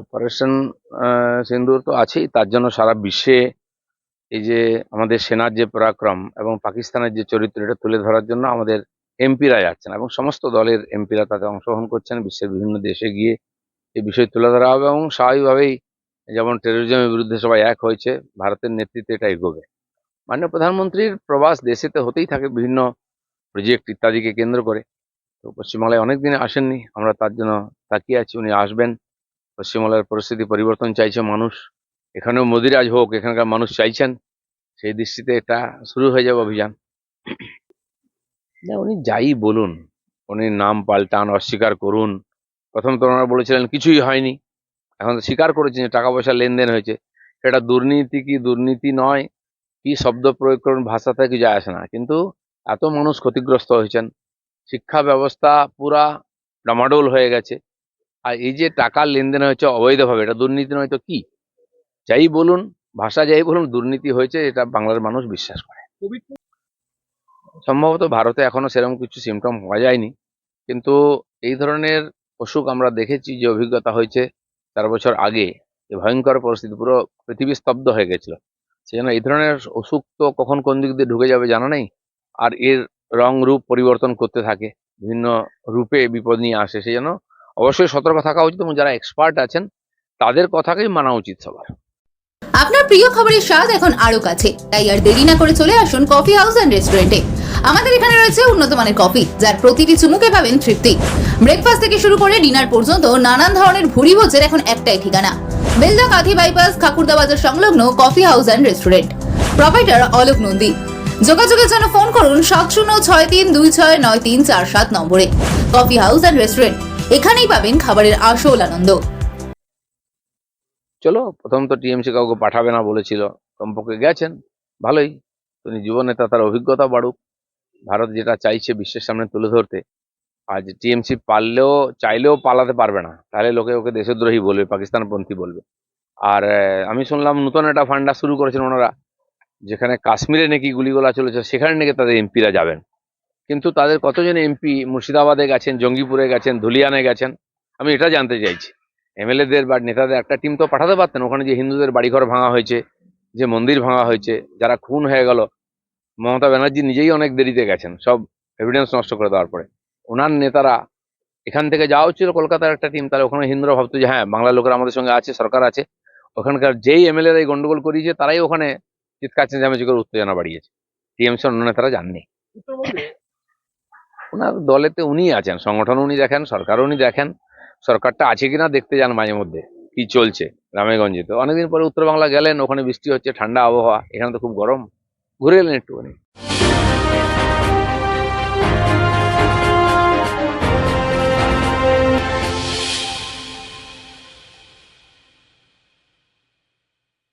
Operation সিন্দুর তো আছেই, তার জন্য সারা বিশ্বে এই যে আমাদের সেনার যে পরাক্রম এবং পাকিস্তানের যে চরিত্র, এটা তুলে ধরার জন্য আমাদের এমপিরা যাচ্ছেন এবং সমস্ত দলের এমপিরা তাতে অংশগ্রহণ করছেন, বিশ্বের বিভিন্ন দেশে গিয়ে এই বিষয় তুলে ধরা হবে এবং স্বাভাবিকভাবেই যেমন টেরোরিজমের বিরুদ্ধে সবাই এক হয়েছে, ভারতের নেতৃত্বে এটা এগোবে। মাননীয় প্রধানমন্ত্রীর প্রবাস দেশেতে হতেই থাকে বিভিন্ন প্রজেক্ট ইত্যাদিকে কেন্দ্র করে। তো পশ্চিমবাংলায় অনেক দিনে আসেননি, আমরা তার জন্য তাকিয়ে আছি, উনি আসবেন। পশ্চিমবাংলার পরিস্থিতি পরিবর্তন চাইছে মানুষ। এখানেও মোদিরাজ হোক, এখানকার মানুষ চাইছেন, সেই দৃষ্টিতে এটা শুরু হয়ে যাবে অভিযান। না, উনি যাই বলুন, উনি নাম পাল্টান, অস্বীকার করুন। প্রথম তো ওনারা বলেছিলেন কিছুই হয়নি। এখন স্বীকার করেছেন যে টাকা পয়সা লেনদেন হয়েছে। এটা দুর্নীতি কি দুর্নীতি নয়, কি শব্দ প্রয়োগ করুন ভাষাতে কিছু যায় আসে না। কিন্তু এত মানুষ ক্ষতিগ্রস্ত হয়েছেন। শিক্ষা ব্যবস্থা পুরা ডামাডোল হয়ে গেছে। আর এই যে টাকার লেনদেন হয়েছে অবৈধভাবে, এটা দুর্নীতি নয় তো কি? যাই বলুন, ভাষা যাই বলুন, দুর্নীতি হয়েছে, এটা বাংলার মানুষ বিশ্বাস করে। সম্ভবত ভারতে এখনও সেরকম কিছু সিমটম হওয়া যায়নি। কিন্তু এই ধরনের অসুখ আমরা দেখেছি, যে অভিজ্ঞতা হয়েছে, চার বছর আগে ভয়ঙ্কর পরিস্থিতি, পুরো পৃথিবী স্তব্ধ হয়ে গেছিল। সেই জন্য এই ধরনের অসুখ তো কখন কোন দিক দিয়ে ঢুকে যাবে জানা নেই। আর এর রং রূপ পরিবর্তন করতে থাকে, বিভিন্ন রূপে বিপদ নিয়ে আসে, সেই জন্য অবশ্যই সতর্ক থাকা উচিত এবং যারা এক্সপার্ট আছেন, তাদের কথাকেই মানা উচিত সবার। আপনার প্রিয় খাবারের স্বাদ এখন আরও কাছে, তাই আর দেরি না করে চলে আসুন কফি হাউস অ্যান্ড রেস্টুরেন্টে আমাদের এখানে রয়েছে উন্নত মানের কফি যার প্রতিটি চুমুকে পাবেন তৃপ্তি। ব্রেকফাস্ট থেকে শুরু করে ডিনার পর্যন্ত নানান ধরনের ভুরি ভোজের এখন একটাই ঠিকানা। বেলদা কাঁথি বাইপাস খাকুরদা বাজার সংলগ্ন coffee house and restaurant proprietor Alok Nandi. যোগাযোগের জন্য ফোন করুন সাত শূন্য ছয় তিন দুই ছয় নয় তিন চার সাত নম্বরে। কফি হাউস অ্যান্ড রেস্টুরেন্ট এখানেই পাবেন খাবারের আসল আনন্দ। চলো, প্রথম তো টিএমসি কাউকে পাঠাবে না বলেছিল। কমপক্ষে গেছেন, ভালোই। তিনি যুবনেতা তার অভিজ্ঞতা বাড়ুক। ভারত যেটা চাইছে বিশ্বের সামনে তুলে ধরতে, আজ টিএমসি পারলেও, চাইলেও পালাতে পারবে না। তাহলে লোকে ওকে দেশদ্রোহী বলবে, পাকিস্তানপন্থী বলবে। আর আমি শুনলাম নতুন একটা ফান্ডা শুরু করেছেন ওনারা, যেখানে কাশ্মীরে নাকি গুলিগোলা চলেছে, সেখানে নাকি তাদের এমপিরা যাবেন। কিন্তু তাদের কতজন এমপি মুর্শিদাবাদে গেছেন, জঙ্গিপুরে গেছেন ধুলিয়ানে গেছেন? আমি এটা জানতে চাইছি। এমএলএদের বা নেতাদের, একটা টিম তো পাঠাতে পারতেন, ওখানে যে হিন্দুদের বাড়িঘর ভাঙা হয়েছে, যে মন্দির ভাঙা হয়েছে, যারা খুন হয়ে গেল, মমতা ব্যানার্জি নিজেই অনেক দেরিতে গেছেন, সব এভিডেন্স নষ্ট করে দেওয়ার পরে। ওনার নেতারা এখান থেকে যাওয়া ছিল কলকাতার একটা টিম তাহলে ওখানে হিন্দুরা ভাবতো যে হ্যাঁ বাংলার লোকেরা আমাদের সঙ্গে আছে, সরকার আছে। ওখানকার যেই এমএলএরা এই গন্ডগোল করিয়েছে, তারাই ওখানে চিৎকার চেঁচামেচি করে উত্তেজনা বাড়িয়েছে। টিএমসি অন্য নেতারা জাননি। ওনার দলেতে উনি আছেন, সংগঠন উনি দেখেন, সরকার উনি দেখেন, সরকারটা আছে কিনা দেখতে যান মাঝে মধ্যে, কি চলছে গ্রামেগঞ্জে। তো অনেকদিন পরে উত্তর বাংলা গেলেন, ওখানে বৃষ্টি হচ্ছে, ঠান্ডা আবহাওয়া, এখানে তো খুব গরম, ঘুরে এলেন একটুখানি।